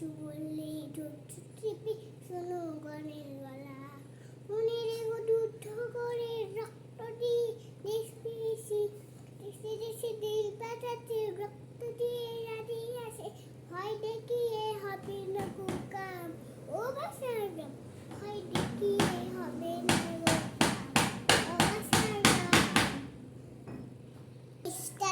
কিছু বললেই ধরছ টিপি শোনো গণের গলা। মনে রেগো যুদ্ধ করে রক্ত দিয়ে দেশ পেয়েছি দেশে দেশে দিল পাঠাচ্ছে রক্ত দিয়ে রাজি আসে। ভয় দেখিয়ে হবে না গো ও বাসার গ্রাম ভয় দেখিয়ে হবে না গো কাম। ও বাসার গ্রাম। চেষ্টা